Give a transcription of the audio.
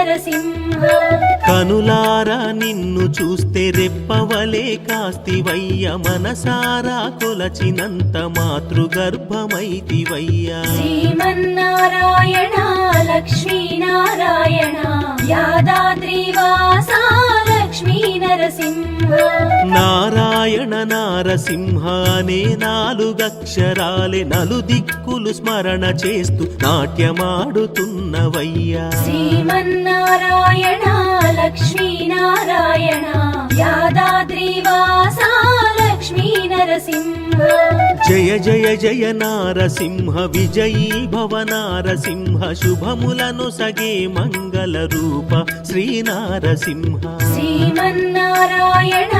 నరసింహ కనులారా నిన్ను చూస్తే రెప్పవలే కాస్తివయ్య మనసారా కొలచినంత మాతృగర్భమైతివయ్యా. శ్రీమన్నారాయణ లక్ష్మీనారాయణ యాదాద్రివాస లక్ష్మీ నరసింహ నారాయణ నారసింహ అనే నాలుగక్షరాలే నలుదిక్కులు స్మరణ చేస్తూ నాట్యమాడుతున్నవయ్యా. శ్రీమన్నారాయణ లక్ష్మీనారాయణ యాదాద్రివాస లక్ష్మీ నరసింహ జయ జయ జయ నారసింహ విజయీ భవ నారసింహ శుభములను సగే మంగళ రూప శ్రీ నారసింహ శ్రీమన్నారాయణ